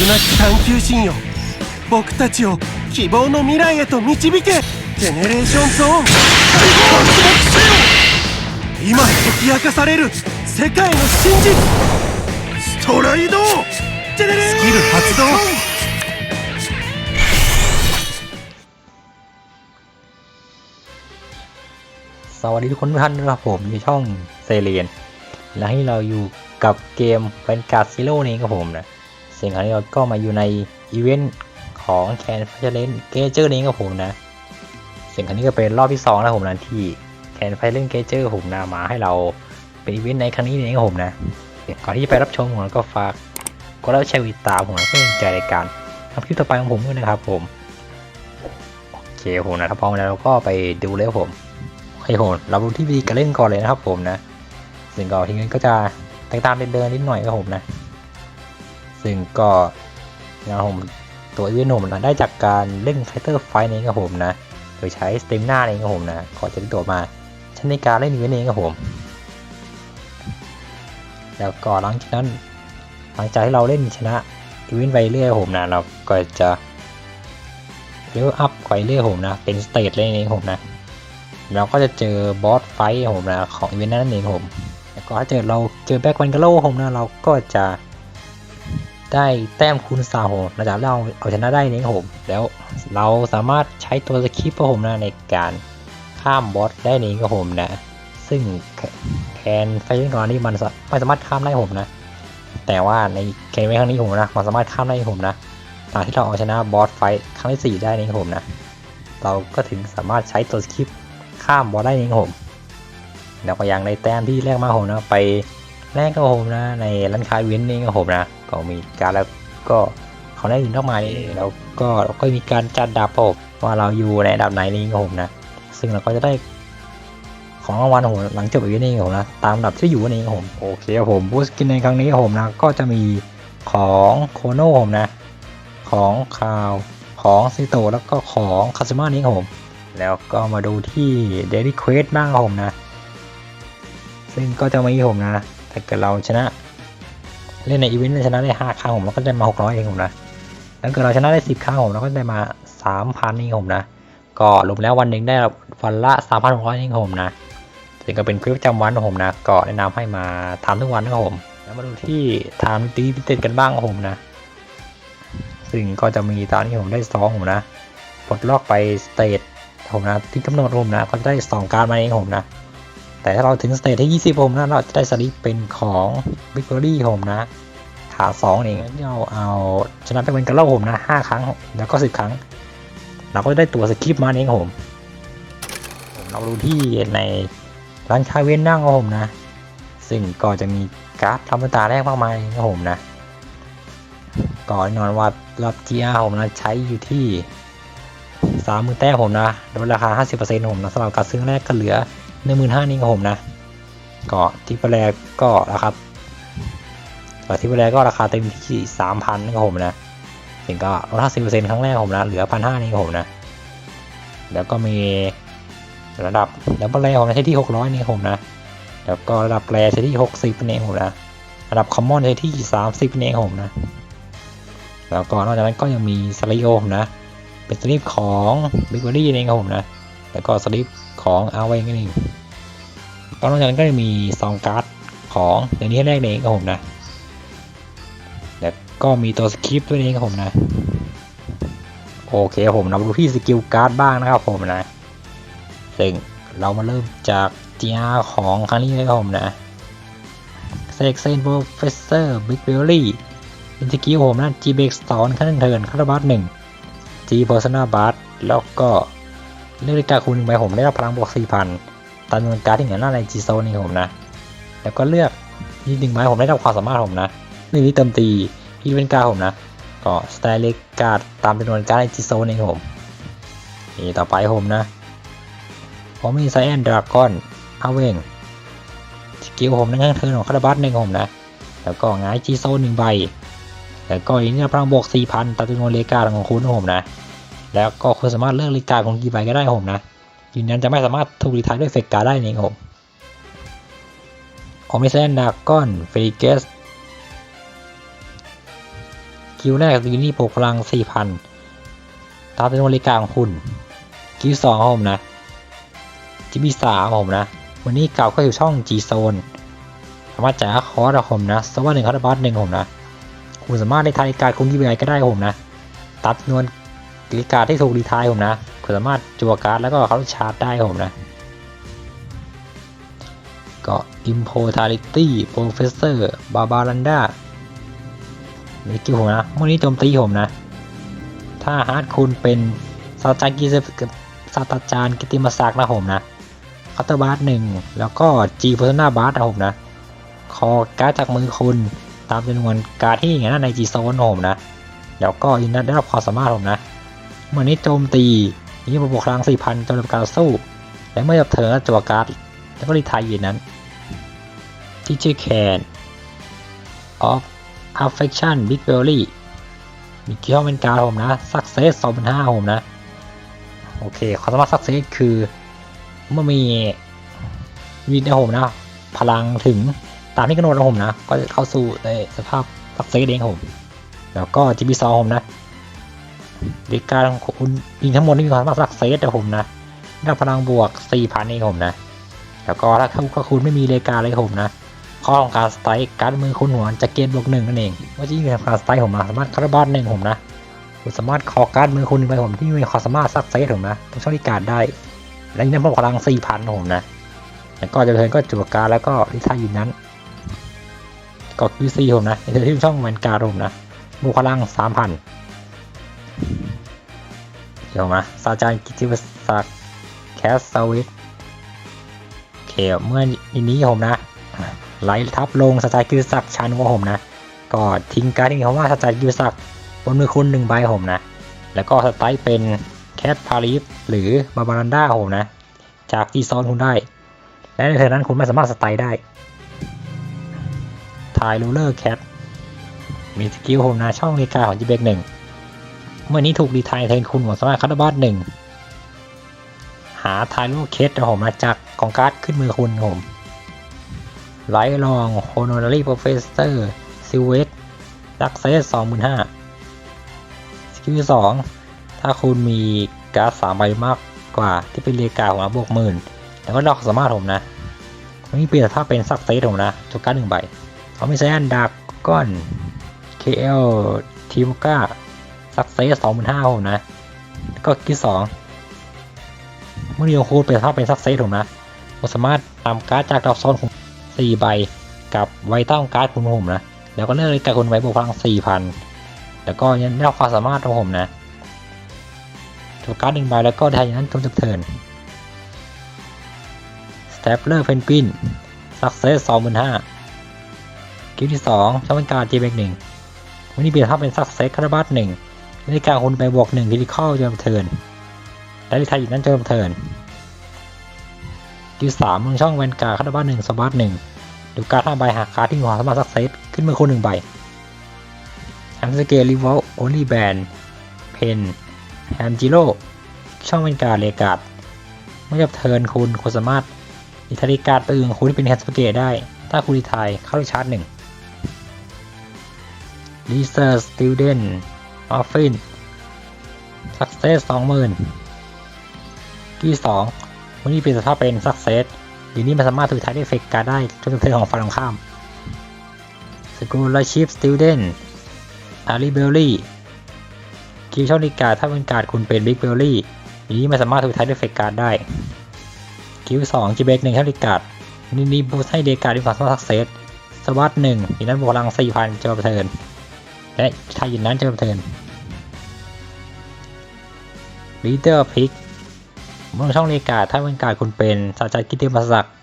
くなき探求心よ。僕たちを希望の未来へと導け。ジェネレーションゾーン今解き明かされる世界の真実。ストライド。ジェネレースキル発動。 สวัสดีทุกคนทุกท่านนะครับผมในช่องเซเรียนและให้เราอยู่กับเกมเป็นการซิโร่นี่ครับผมนะสิ่งครั้งนี้เราก็มาอยู่ในอีเวนต์ของแคนฟ i เลนเกเจอร์นี้ครับผมนะสิ่งครั้งนี้ก็เป็นรอบที่2นะผมนะที่แคนฟ i เลนเกเจอร์ผมนะมาให้เราเป็นอีเวนต์ในครั้งนี้นี่ครับผมนะก่อนที่จะไปรับชมผมก็ฝากกดไลค์แชร์วิดตามผมนะเพื่อเป็นใจในการทำคลิปต่อไปของผมด้วยนะครับผมโอเคผมนะถ้าพร้อมแล้วเราก็ไปดูเลยครับผม โอเคผมเราดูที่วิธีการเล่นก่อนเลยนะครับผมนะ ซึ่งก็ทีนี้ก็จะแตกต่างเดินๆนิดหน่อยครับผมนะ ซึ่งก็นะผมตัวอีเวนต์ผมนะได้จากการเล่นไฟเตอร์ไฟนี้ครับผมนะ โดยใช้สเต็มหน้าเองครับผมนะก่อจะได้ตัวมาใช้ในการเล่นอีเวนต์เองครับผม แล้วก็หลังจากนั้นหลังจากที่เราเล่นชนะอีเวนต์ไปเรื่อยผมนะเราก็จะเลเวลอัพไปเรื่อยผมนะเป็นสเตจเลยเองผมนะ เราก็จะเจอบอสไฟท์ผมนะของอีเวนต์นั้นเองผมแล้วก็ถ้าเจอเราเจอแบ็ควันกาโลผมนะเราก็จะได้แต้มคูณสามผมหลังจากเราเอาชนะได้นี่ผม แล้วเราสามารถใช้ตัวสคริปผมนะในการข้ามบอสได้นี่ครับผมนะ ซึ่งแคนไฟท์ก่อนนี่มันไม่สามารถข้ามได้ผมนะ แต่ว่าในแคนไฟท์ครั้งนี้ผมนะมันสามารถข้ามได้ผมนะหลังที่เราเอาชนะบอสไฟท์ครั้งที่สี่ได้นี่ครับผมนะ เราก็ถึงสามารถใช้ตัวสคริป ข้ามบอลได้เองครับผมแล้วก็ยังในแต้มที่แรกมาผมนะไปแรกก็ผมนะในร้านค้าเวนนี่ก็ผมนะก็มีการแล้วก็เขาได้ถึงมากมายแล้วก็เราก็มีการจัดดับผมว่าเราอยู่ในดับไหนนี่ก็ผมนะ ซึ่งเราก็จะได้ของรางวัลของผมหลังจบอีเวนต์นี่ครับผมนะตามดับที่อยู่นี่ครับผมโอเคครับผมบูสกินในครั้งนี้ครับผมนะก็จะมีของโคโน่ผมนะ ของคาวของซิโตแล้วก็ของคาซึมะนี่ครับผม แล้วก็มาดูที่ Daily Quest บ้างครับผมนะ ซึ่งก็จะมีผมนะถ้าเกิดเราชนะ เล่นในอีเวนต์ชนะได้ 5 ครั้งผมเราก็ได้มา 600 เองผมนะถ้าเกิดเราชนะได้ 10 ครั้งผมเราก็ได้มา 3,000เองผมนะ ก็รวมแล้ววันหนึ่งได้วันละ 3,600เองผมนะซึ่งก็เป็นคลิปประจำวันของผมนะ ก็แนะนำให้มาทำทุกวันนะครับผม แล้วมาดูที่ทม์ตีพิเศษกันบ้างครับผมนะ ซึ่งก็จะมีตอนนี้ผมได้สองผมนะปลดล็อกไปสเตจ ผมนะที่กำหนดผมนะก็จะได้ 2 การมาเองผมนะ แต่ถ้าเราถึงสเตจที่ 20ผมนะ เราจะได้สลิปเป็นของบิ๊กเบอรี่ผมนะ ขา2เองเราเอาชนะไปเป็นกระเล่าผมนะ 5 ครั้งแล้วก็ 10 ครั้ง เราก็ได้ตัวสคริปต์มาเองผมผมเราดูที่ในร้านคาเวนนั่งของผมนะ ซึ่งก็จะมีการ์ดธรรมดาแรกมากมายของผมนะก็แน่นอนว่ารับ GR ผมนะใช้อยู่ที่ สามหมื่นแต้มผมนะลดราคา 50%ผมนะสำหรับการซื้อแรกก็เหลือ15,000นี่ครับผมนะก็ที่แรกก็ราคาก็ที่แรกก็ราคาเต็มที่3,000นี่ครับผมนะถึงก็ลด50%ครั้งแรกผมนะเหลือ1,500นี่ครับผมนะแล้วก็มีระดับดับเบิลแรผมนะใช้ที่600นี่กับผมนะแล้วก็ระดับแรใช้ที่60นี่ผมนะระดับคอมมอนใช้ที่30นี่ครับผมนะแล้วก็นอกจากนั้นก็ยังมีสไลโอผมนะ เป็นสลิปของบิ๊กเบอรี่เองครับผมนะ แล้วก็สลิปของอาเวงนี่ก็นอกจากนั้นก็จะมีซองการ์ดของอย่างนี้แรกเองครับผมนะ แล้วก็มีตัวสคริปต์ด้วยเองครับผมนะ โอเคครับผมเรามาดูที่สกิลการ์ดบ้างนะครับผมนะ ซึ่งเรามาเริ่มจาก GR ของครั้งนี้เลยครับผมนะเซ็กเซนโปรเฟสเซอร์บิ๊กเบอรี่เป็นสกิลผมนะ G b e x สอนขั้นเทิร์นคาร์บัสหนึ่ง G Persona b a r แล้วก็เลือกนาฬิกาคูณหนึ่งใบผมได้รับพลังบวก4,000ตามจำนวนการ์ดที่เหนือหน้าใน G Zone นี่ผมนะ แล้วก็เลือกยี่หนึ่งใบผมได้รับความสามารถผมนะหนึ่งนี้เติมตีที่เป็นการดผมนะ ก็สไตล์เล็กการ์ดตามจำนวนการ์ดใน G Zone นี่ผมนี่ต่อไปผมนะผมมีไซแอนดราก้อนอาเวงสกิลผมนั่งเทิร์นของคาร์บัสหนึ่งผมนะ แล้วก็ง่าย G Zone หนึ่งใบ แล้วก็อีกนี่พลังบวก4,000ตามจำนวนเลกาของคุณผมนะ แล้วก็คุณสามารถเลือกเลกาของกี่ใบก็ได้ผมนะยืนยันจะไม่สามารถถูกรีทายด้วยเฟกกาได้นี่ผมโอมิเซนดากอนเฟริเกสคิวแรกยูนี่ปกพลัง 4,000 ตามจำนวนนาฬิกาของคุณ คิวสองผมนะจิบีสามผมนะ วันนี้เก่าก็อยู่ช่อง G Zone สามารถจ่ายคอร์สอะผมนะสวัสดหนึ่งคาร์บัสหนึ่งผมนะ คุณสามารถได้ทายการคุณยี่สิบไก็ได้ผมนะ ตัดจำนวนนาฬิกาที่ถูกรีทายผมนะคุณสามารถจัวการ์ดแล้วก็เขาชาร์จได้ผมนะ ก็ Immortality Professor Barbaranda มีกิวผมนะมื่อนี้โจมตีผมนะ ถ้าฮาร์ดคุณเป็นศาสตราจารย์กิเซศาสตราจารย์กิติมศักดิ์นะผมนะคาตบาร์หนึ่งแล้วก็จีโพสนาบาร์นะผมนะ คอการ์ดจากมือคุณ ตามจำนวนการที่อย่างนั้นในจีโซนผมนะ แล้วก็อินนัทได้รับความสามารถผมนะ เมื่อนี้โจมตีนี่บวกพลัง4,000จนกับการสู้ และเมื่อจบเธอจั่วการ์ดแล้วก็รีไทายอยู่นั้น ที่ชื่อแคน of affection big belly มีเกี่ยวเป็นการผมนะ success 2005ผมนะ โอเคความสามารถ success คือเมื่อมีวินนะผมนะ พลังถึง ตามที่กำหนดนะผมนะ ก็จะเข้าสู่ในสภาพ success เองครับผม แล้วก็ GB2 ผมนะดีการของคุณยิงทั้งหมดนี่มีความสามารถ success นะผมนะได้พลังบวก 4,000เองผมนะ แล้วก็ถ้าคุณไม่มีเลกาเลยผมนะข้อของการสไตล์การมือคุณหัวจะเกณฑ์บวกหนึ่งนั่นเองว่าที่มีการสไตล์ผมนะสามารถคาร์บอนหนึ่งผมนะคุณสามารถคอการมือคุณไปผมที่มีความสามารถซักเซตผมนะต้องช่องที่การได้ และนี่นั้นพลังสี่พันผมนะแล้วก็จะเทินก็จั่วการแล้วก็ลิซ่าอยู่นั้น ก็คิวซีผมนะเทินที่ช่องแวนการดผมนะบวกพลังสามพันเดี๋ยวมาซาจารกิติวศักดิ์แคสซาวิทโอเคเมื่ออีนี้ผมนะไหลทับลงสไตล์กิวสักชันของผมนะ ก็ทิ้งการ์ดที่เขาว่าสไตล์กิวสักบนมือคุณหนึ่งใบผมนะ แล้วก็สไตล์เป็นแคทพาริสหรือบาบารันด้าผมนะ จากที่ซ้อนคุณได้ และในเทอร์นั้นคุณไม่สามารถสไตล์ได้ ทายรูเลอร์แคทมีสกิลผมนะช่องนาฬิกาของจีเบกหนึ่งเมื่อนี้ถูกรีทายเทนคุณผมสมารถคัตบัตหนึ่งหาทายรูเคสนะผมนะจากกองการ์ดขึ้นมือคุณผมไลท์ลองโฮโนนารีโปรเฟสเซอร์ซิเวตลักเซสสองหมื่นห้าสกิลสองถ้าคุณมีการ์ดสามใบมากกว่าที่เป็นเลกาของบวกหมื่นแล้วก็ดอกสามารถผมนะนี่เปลี่ยนถ้าเป็นซักเซสผมนะจุกการ์ดหนึ่งใบ เขาไม่ใช่อันดักก้อน KL ทีมก้าซักเซสสองหมื่นห้าผมนะ ก็กิลสองเมื่อเรียงคูณเป็นถ้าเป็นซักเซสผมนะผมสามารถนำการ์ดจากดอกซ้อนของสี่ใบกับไวต้าของการ์ดคุณผมนะ แล้วก็เลือกเลยกับคุณไว้บวกพลังสี่พันแล้วก็ยังได้ความสามารถของผมนะถูกการ์ดหนึ่งใบแล้วก็ได้อย่างนั้นจนจบเทิร์นสเตปเลอร์เพนกวินสักเซสสองหมื่นห้า กิลที่สองช่องเป็นการจีเบกหนึ่งวันนี้เปลี่ยนถ้าเป็นสักเซสคาราบัสหนึ่งในกาคุณไปบวกหนึ่งคิลิคอลจนเทิร์นและที่ไทยอยู่นั้นจนเทิร์นกิลสามลงช่องแวนการคาร์บ้านหนึ่งสบัสหนึ่งดูการ์ดห้าใบหากการ์ดที่หัวสามารถซักเซตขึ้นมือคนหนึ่งใบแฮมสเกลรีวอลโอลี่แบนเพนแฮมจิโร่ช่องแวนการเลกาดเมื่อจับเทิร์นคุณคุณสามารถอิทาริการ์ดปืนคุณที่เป็นแฮมสเกลได้ถ้าคุณดีไทายเข้าชาร์จหนึ่ง รีเซิร์สติลเดนออฟฟินซักเซสสองหมื่นที่สองวันนี้เป็นสภาพเป็น success อยู่นี้มันสามารถถูกใช้ได้เฟกการได้จนถึงเทิร์นของฝ่ายตรงข้าม scholarship student a r i b e l l y คิวช่องดีการถ้าเป็นการคุณเป็น big belly อยู่นี้มันสามารถถูกใช้ได้เฟกการได้ คิวสองจีเบกหนึ่งช่องดีการนี่นี่บูสให้เดการดที่ความสามารถ success สวัสดหนึ่งอยู่นั้นบวกพลังสี่พันจบเทิร์น และถ้าอยู่นั้นจบเทิร์น leader pick เมื่อช่องเลกาถ้าเป็นการคุณเป็นศาสาจารย์กิติมศักดิ์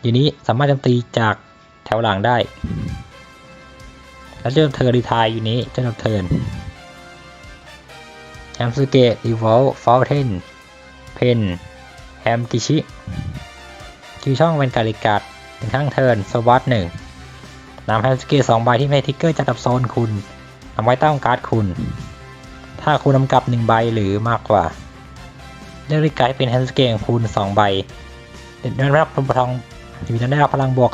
อยู่นี้สามารถโจมตีจากแถวหลังได้ แล้วเริ่มเทอร์รีทายอยู่นี้จะเริ่มเทิร์นแฮมสเกตอีวอลฟาวเทนเพนแฮมกิชิคิวช่องเป็นการิกาดเป็นข้างเทิร์นสวัสดหนึ่งนำแฮมสเกตสองใบที่ไม่ทิกเกอร์จากดับโซนคุณ นำไว้ตั้งการ์ดคุณ ถ้าคุณนำกลับหนึ่งใบหรือมากกว่าเลือกริกายเป็นแฮนด์สเกลคูณ2 ใบเด็ดได้รับพลังทีนั้นได้รับพลังบวก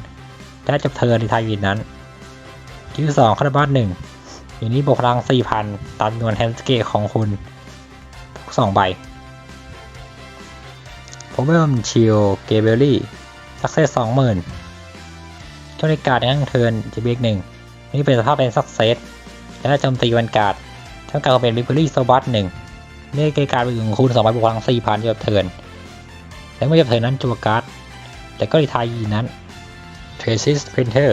4,000 และจบเทิร์นในทายยูนิตนั้นคิวสองคาร์บัสหนึ่งอยู่นี้บวกพลัง 4,000 ตามจำนวนแฮมสเกตของคุณทุกสองใบผมเริ่มชิลเกเบลลี่ สักเซสสองหมื่นช่วงในการดในนั่งเทิร์นจะเบรกหนึ่ง นี่เป็นสภาพเป็นสักเซสและโจมตีวันการ์ดช่วงการเป็นบิเบลลี่โซบัสดหนึ่งเรียกเกการดไปถึงคูณสองใบบวกพลัง4,000จบเทินและเมื่อจบเทิร์นนั้นจัวการ์ดแต่ก็ดีทายีนั้น Traces Printer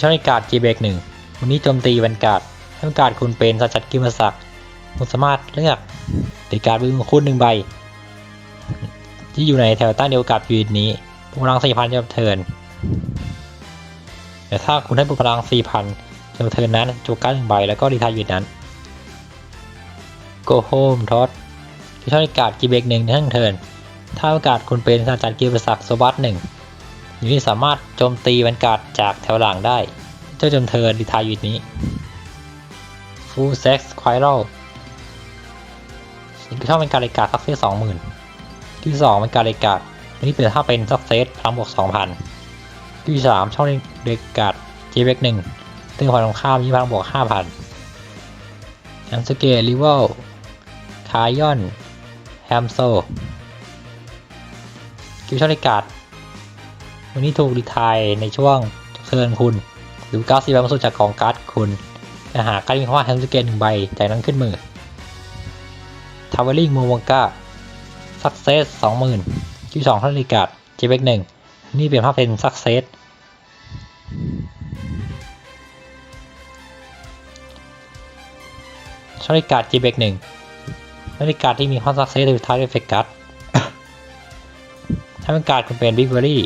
ช่องในการ์ด g b a k 1วันนี้โจมตีวันการ์ดถ้าการ์ดคุณเป็นสัจจัดกิมศักดิ์คุณสามารถเลือกตีการ์ดมือคุณหนึ่งใบ ที่อยู่ในแถวใต้งเดียวกับยูนิตนี้พลัง4,000จะเทิน แต่ถ้าคุณให้พลัง4,000จะเทินนั้นจูการ์ดหนึ่งใบแล้วก็ดีทายยูนิตนั้น Go Home ทอดช่องในการ์ด g b a k 1ในทั้งเทินถ้าโอกาสคุณเป็นสัจจัดกิมศักดิ์โซบัสหนึ่งอยู่นิตสามารถโจมตีบรรกาศจากแถวหลังได้ เจ้าจมเทินดีทายยูนิตนี้ Full Sex Squirrel สิ่งที่ชอบเป็นการเลกาสักเซสสองหมื่นที่สองเป็นการเลกาอันนี้เป็นถ้าเป็นสักเซสพลังบวกสองพันที่สามช่อง เลกาเจเบกหนึ่งตึงพลังข้ามยี่พลังบวกห้าพันแอมสเกลิเวลคายอน แฮมโซ คิวชองเลกาวันนี้ถูกรีไทายในช่วงเทิร์นคุณ หรือการ์ดสีแบบมาสุดจากกองการ์ดคุณจะหาการ์ดมีคำว่าแฮมสเกนหนึ่งใบ จากนั้นขึ้นมือ ทาวเวลลิงมูวังกาสักเซสสองหมื่นที่สองท่านรีกาดเจเบกหนึ่งนี่เปลี่ยนภาพเป็นสักเซส ช่องรีการ์ดเจเบกหนึ่งนาฬิการที่มีความสักเซสในท้ายด้วยเฟกัสถ้าเป็นการ์ดคุณเป็นบิ๊กเบอรี่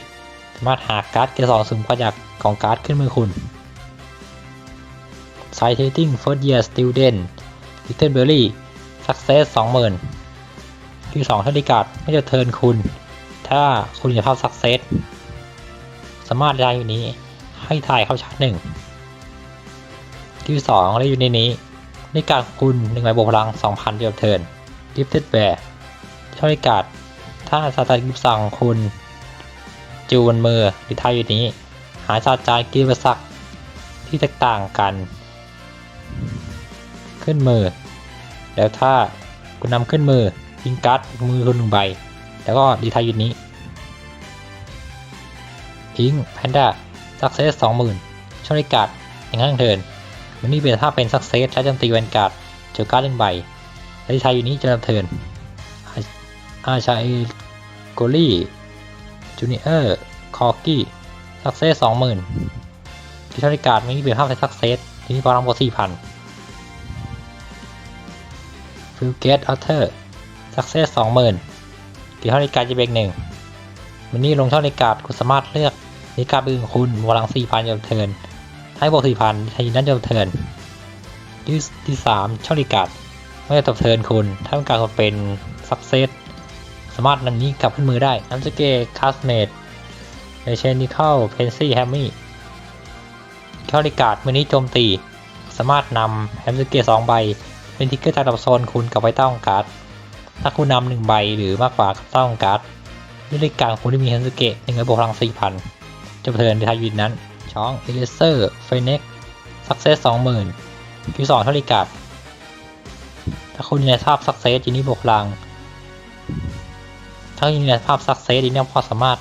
สามารถหาการ์ดเกรสองสุ่มมาจากกองการ์ดขึ้นมือคุณ Citing First Year Student Little Berry Success 20,000ที่2ท่านิการ์ดไม่จะเทิร์นคุณ ถ้าคุณมีภาพ Success สามารถได้อยู่นี้ให้ถ่ายเข้าชาร์จหนึ่งที่2ได้อยู่ในนี้ นิการคุณหนึ่งใบบวกพลัง 2,000 เดียวเทิร์น Gifted Bear ท่านิกาดถ้าสตาร์กิฟสั่งคุณ จูนมือหรือท้ายอยู่นี้ หาศาสตาจารกิรศักที่แตกต่างกัน ขึ้นมือ แล้วถ้าคุณนำขึ้นมือยิงการ์ดมือคุณหนึ่งใบ แล้วก็ดีทายอยู่นี้พิงแพนด้าสักเซสสองหมื่นช่องริการ์ดอย่างข้างเทิน วันนี้เป็นถ้าเป็นสักเซสและโจมตีแวนการ์ดเจอการ์ดหนึ่งใบและดีทายอยู่นี้จะนำเทินอาชาเอโกลี่จูเนียร์คอร์กี้สักเซสสองหมื่นที่ทริการไม่มีเปลี่ยนภาพในสักเซสที่นี่พลังบวกสี่พันฟิลเกตอัลเทอร์สักเซสสองหมื่นที่ทริการ์ดจะเบรกหนึ่งมันนี่ลงช่องในการ์ดคุณสามารถเลือกในการ์ดอื่นของคุณพลังสี่พันจนเทิน ให้บวกสี่พันทีนั้นจนเทิร์นที่ที่สามช่องในกาดเมื่อจบเทิร์นคุณ ถ้าต้องการเป็นสักเซสสามารถนำนี้กลับขึ้นมือได้อัมสเกคาสเมดเอเชนิเคอลเพนซี่แฮมมี่เข้าริกาดมือนี้โจมตี สามารถนำแฮมสเกสองใบ เป็นทิกเกอร์จากดับโซนคุณกลับไว้ใต้องการ์ดถ้าคุณนำหนึ่งใบหรือมากกว่าต้องการ์ดด้วยริการคุณที่มีแฮมสเกตหนึ่งใบบวกพลังสี่พันจะเทิร์นในทายวินนั้น ช่องเอเลเซอร์เฟเน็กสักเซสสองหมื่นคิวสองเท่าริการ์ดถ้าคุณในภาพสักเซสจีนี้บวกพลัง ถ้าอยู่ในภาพซักเซสดีเนี่ยพอสามารถ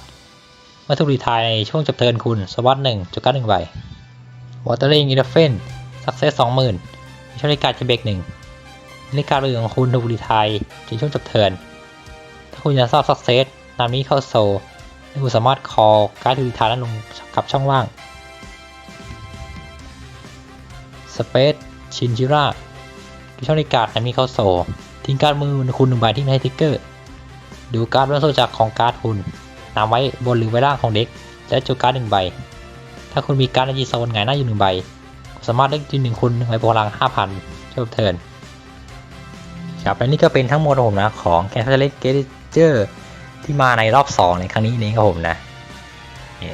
เมื่อถูกรีไทายในช่วงจับเทินคุณสวัสด์หนึ่งจุดเก้าหนึ่งใบวอเตอร์ลิงอินเทอร์เฟนซักเซสสองหมื่นช่วงในการจะเบรกหนึ่งในการเรื่องของคุณถูกรีไทายในช่วงจับเทินถ้าคุณจะทราบซักเซสนำนี้เข้าโซคุณสามารถคอการ์ดถูกรีไทายนั้นลงกับช่องว่าง เปซชินจิร่าช่องในการ์ดนำนี้เข้าโซทิ้งการ์ดมือคุณหนึ่งใบที่ไม่ให้ทิกเกอร์ ดูการ์ดเริ่มต้นจากของการ์ดคุณนำไว้บนหรือไว้ล่างของเด็ก และจูการ์ดหนึ่งใบ ถ้าคุณมีการ์ดในจีโซนหงหน้าอยู่หนึ่งใบ สามารถเล่นจีหนึ่งคุณหนึ่งใบพลังห้าพันจบเทิร์นครับและนี่ก็เป็นทั้งหมดของผมนะของแกนเฟลเกเจอร์ที่มาในรอบ 2 ในครั้งนี้นี้ครับผมนะ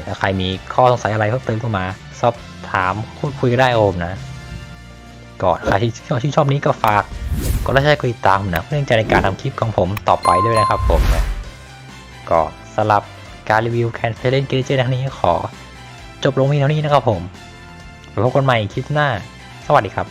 ถ้าใครมีข้อสงสัยอะไรเพิ่มเติมก็มา สอบถามพูดคุยก็ได้ครับผมนะ ก่อน ใครที่ชอบนี้ก็ฝากกดไลค์กดติดตามนะ เพื่อเป็นใจในการทำคลิปของผมต่อไปด้วยนะครับผมนะก็สรับการรีวิวแคนเฟลเลนเกเจครั้งนี้ขอ จบลงที่เท่านี้นะครับผมพบกันใหม่คลิปหน้า สวัสดีครับ